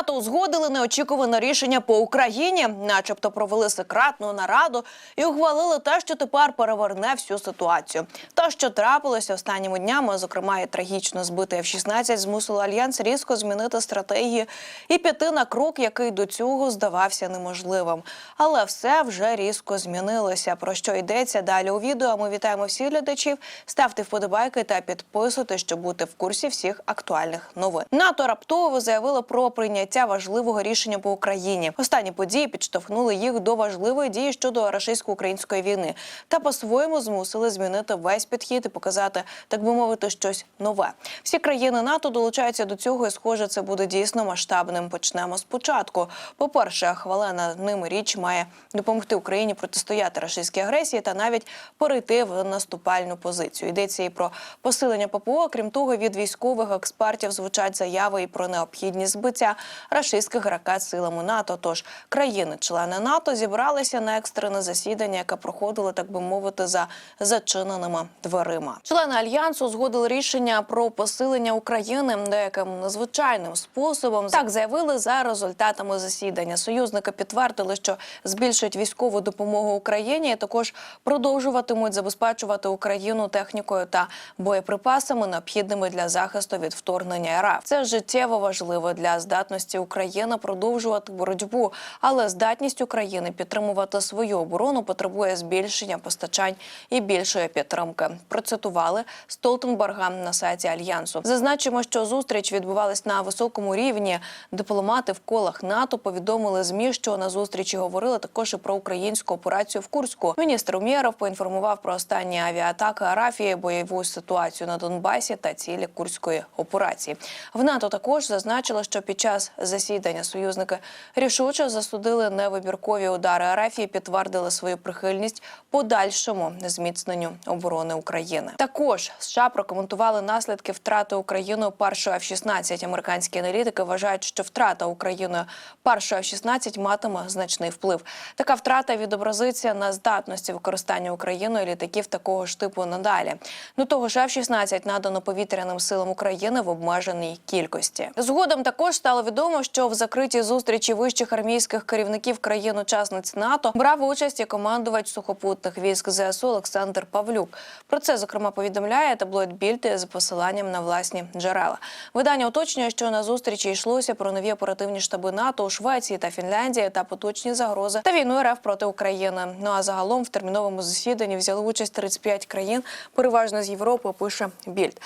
НАТО узгодили неочікуване рішення по Україні, начебто провели секретну нараду і ухвалили те, що тепер переверне всю ситуацію. Те, що трапилося останніми днями, зокрема і трагічно збитий F-16, змусило альянс різко змінити стратегію і піти на крок, який до цього здавався неможливим. Але все вже різко змінилося. Про що йдеться далі у відео? Ми вітаємо всіх глядачів. Ставте вподобайки та підписуйтесь, щоб бути в курсі всіх актуальних новин. НАТО раптово заявило про прийняття важливого рішення по Україні. Останні події підштовхнули їх до важливої дії щодо російсько-української війни та по-своєму змусили змінити весь підхід і показати, так би мовити, щось нове. Всі країни НАТО долучаються до цього, і схоже, це буде дійсно масштабним. Почнемо спочатку. По перше, хвалена ними річ має допомогти Україні протистояти російській агресії та навіть перейти в наступальну позицію. Йдеться і про посилення ППО. Крім того, від військових експертів звучать заяви і про необхідність збиття рашистських ракет силами НАТО. Тож країни-члени НАТО зібралися на екстрене засідання, яке проходило, так би мовити, за зачиненими дверима. Члени альянсу згодили рішення про посилення України деяким незвичайним способом. Так заявили за результатами засідання. Союзники підтвердили, що збільшують військову допомогу Україні, і також продовжуватимуть забезпечувати Україну технікою та боєприпасами, необхідними для захисту від вторгнення РФ. Це життєво важливо для здатності України продовжувати боротьбу, але здатність України підтримувати свою оборону потребує збільшення постачань і більшої підтримки. Процитували Столтенберга на сайті альянсу. Зазначимо, що зустріч відбувалась на високому рівні. Дипломати в колах НАТО повідомили змі, що на зустрічі говорили також і про українську операцію в Курську. Міністр Умєров поінформував про останні авіатаки Арафії, бойову ситуацію на Донбасі та цілі курської операції. В НАТО також зазначили, що під час засідання союзники рішуче засудили невибіркові удари Арафії, підтвердили свою прихильність подальшому зміцненню оборони України. Також США прокоментували наслідки втрати Україною першої F-16. Американські аналітики вважають, що втрата Україною першої F-16 матиме значний вплив. Така втрата відобразиться на здатності використання Україною літаків такого ж типу надалі. До того ж, F-16 надано повітряним силам України в обмеженій кількості. Згодом також стало відомо, що в закритій зустрічі вищих армійських керівників країн-учасниць НАТО брав участь і командувач сухопутних військ ЗСУ Олександр Павлюк. Про це зокрема повідомляє таблоїд Більд з посиланням на власні джерела. Видання уточнює, що на зустрічі йшлося про нові оперативні штаби НАТО у Швеції та Фінляндії та поточні загрози та війну РФ проти України. Ну а загалом в терміновому засіданні взяли участь 35 країн, переважно з Європи. Пише Більд.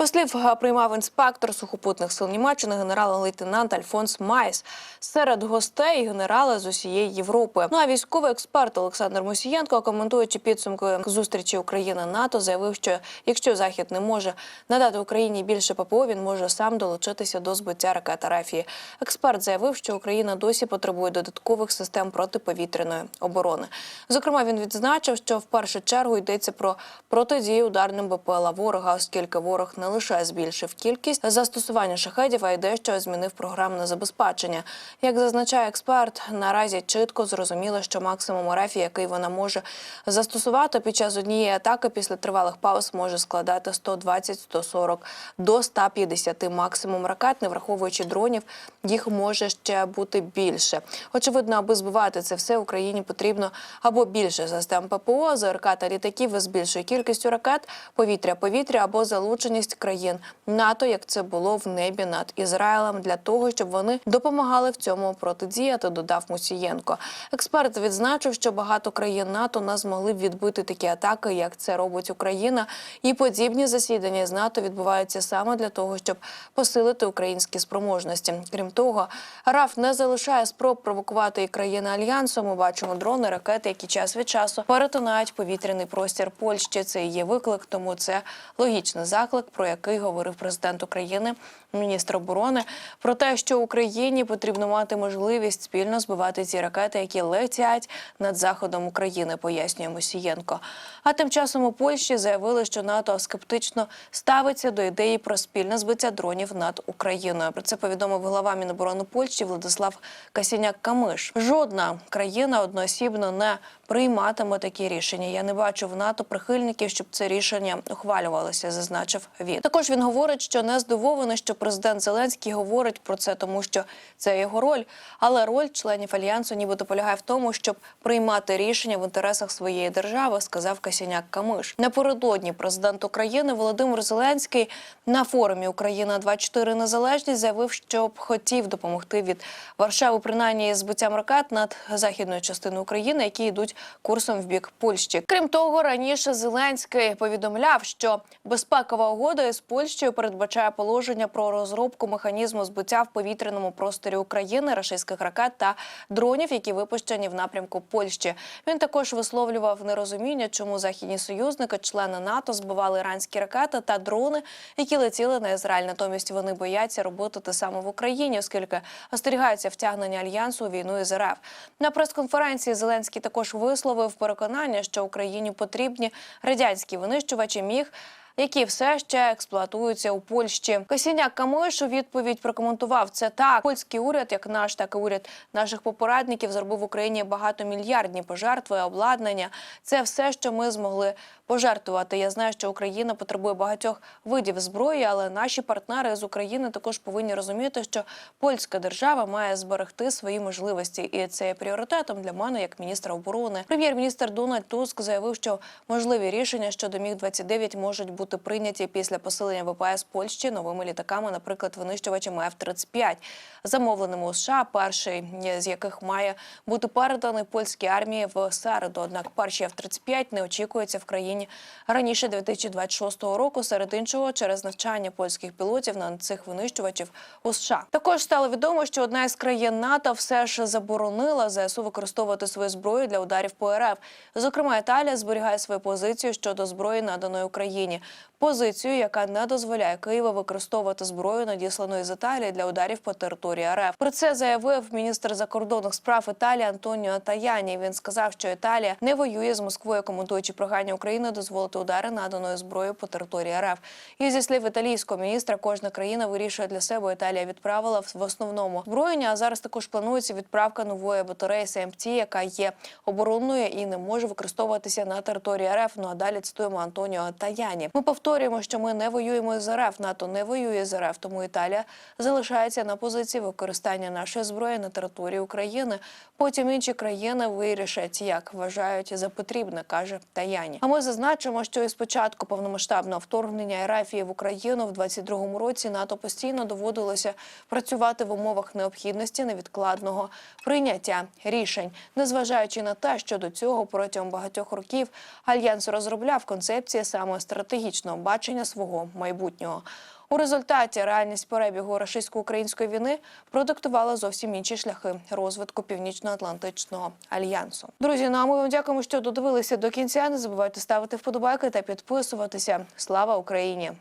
Послів е, приймав інспектор сухопутних сил Німеччини генерал-лейтенант Альфонс Майс. Серед гостей генерали з усієї Європи. Ну а військовий експерт Олександр Мусієнко, коментуючи підсумки зустрічі України НАТО, заявив, що якщо Захід не може надати Україні більше ППО, він може сам долучитися до збиття ракет Арафії. Експерт заявив, що Україна досі потребує додаткових систем протиповітряної оборони. Зокрема, він відзначив, що в першу чергу йдеться про протидію ударним БПЛА ворога, оскільки ворог не лише збільшив кількість застосування шахедів, а й дещо змінив програмне забезпечення. Як зазначає експерт, наразі чітко зрозуміло, що максимум РФ, який вона може застосувати під час однієї атаки після тривалих пауз, може складати 120-140 до 150 максимум ракет, не враховуючи дронів, їх може ще бути більше. Очевидно, аби збивати це все, Україні потрібно або більше систем ППО, ЗРК та літаків з більшою кількістю ракет, повітря-повітря або залученість країн НАТО, як це було в небі над Ізраїлем, для того, щоб вони допомагали в цьому протидіяти. Додав Мусієнко. Експерт відзначив, що багато країн НАТО не змогли б відбити такі атаки, як це робить Україна, і подібні засідання з НАТО відбуваються саме для того, щоб посилити українські спроможності. Крім того, РАФ не залишає спроб провокувати і країни альянсу. Ми бачимо дрони, ракети, які час від часу перетинають повітряний простір Польщі. Це і є виклик, тому це логічний заклик, про який говорив президент України, міністр оборони, про те, що Україні потрібно мати можливість спільно збивати ці ракети, які летять над заходом України, пояснює Мосієнко. А тим часом у Польщі заявили, що НАТО скептично ставиться до ідеї про спільне збиття дронів над Україною. Про це повідомив глава Міноборони Польщі Владислав Касіняк Камиш. Жодна країна одноосібно не прийматиме такі рішення. Я не бачу в НАТО прихильників, щоб це рішення ухвалювалося, зазначив він. Він. Також він говорить, що не здивований, що президент Зеленський говорить про це, тому що це його роль. Але роль членів альянсу нібито полягає в тому, щоб приймати рішення в інтересах своєї держави, сказав Касяняк Камиш. Напередодні президент України Володимир Зеленський на форумі Україна 24 Незалежність заявив, що б хотів допомогти від Варшави, принаймні збиттям ракет над західною частиною України, які йдуть курсом в бік Польщі. Крім того, раніше Зеленський повідомляв, що безпекова угода із Польщею передбачає положення про розробку механізму збиття в повітряному просторі України рашистських ракет та дронів, які випущені в напрямку Польщі. Він також висловлював нерозуміння, чому західні союзники, члени НАТО, збивали іранські ракети та дрони, які летіли на Ізраїль. Натомість вони бояться робити те саме в Україні, оскільки остерігаються втягнення альянсу у війну із РФ. На прес-конференції Зеленський також висловив переконання, що Україні потрібні радянські винищувачі міг. Які все ще експлуатуються у Польщі. Косіняк Камиш у відповідь прокоментував це так. Польський уряд, як наш, так і уряд наших попередників, зробив в Україні багатомільярдні пожертви, обладнання. Це все, що ми змогли пожертвувати. Я знаю, що Україна потребує багатьох видів зброї, але наші партнери з України також повинні розуміти, що польська держава має зберегти свої можливості, і це є пріоритетом для мене як міністра оборони. Прем'єр-міністр Дональд Туск заявив, що можливі рішення щодо міг 29 можуть бути прийняті після посилення ВПС Польщі новими літаками, наприклад, винищувачами F-35, замовленими у США, перший з яких має бути переданий польській армії в середу. Однак перші F-35 не очікується в країні раніше 2026 року. Серед іншого, через навчання польських пілотів на цих винищувачів у США. Також стало відомо, що одна із країн НАТО все ж заборонила ЗСУ використовувати свою зброю для ударів по РФ. Зокрема, Італія зберігає свою позицію щодо зброї, наданої Україні. Позицію, яка не дозволяє Києву використовувати зброю, надіслану з Італії для ударів по території РФ. Про це заявив міністр закордонних справ Італії Антоніо Таяні. Він сказав, що Італія не воює з Москвою, коментуючи прохання України дозволити удари наданою зброєю по території РФ. І зі слів італійського міністра, кожна країна вирішує для себе. Італія відправила в основному зброєння. А зараз також планується відправка нової батареї СМТ, яка є оборонною і не може використовуватися на території РФ. Ну а далі цитуємо Антоніо Таяні. Ми повторюємо, що ми не воюємо з РФ. НАТО не воює з РФ, тому Італія залишається на позиції використання нашої зброї на території України. Потім інші країни вирішать, як вважають за потрібне, каже Таяні. А ми зазначимо, що із початку повномасштабного вторгнення РФ в Україну в 22-му році НАТО постійно доводилося працювати в умовах необхідності невідкладного прийняття рішень, незважаючи на те, що до цього протягом багатьох років альянс розробляв концепції саме стратегічного бачення свого майбутнього. У результаті реальність перебігу російсько-української війни продиктувала зовсім інші шляхи розвитку північно-атлантичного альянсу. Друзі, ну а ми вам дякуємо, що додивилися до кінця. Не забувайте ставити вподобайки та підписуватися. Слава Україні!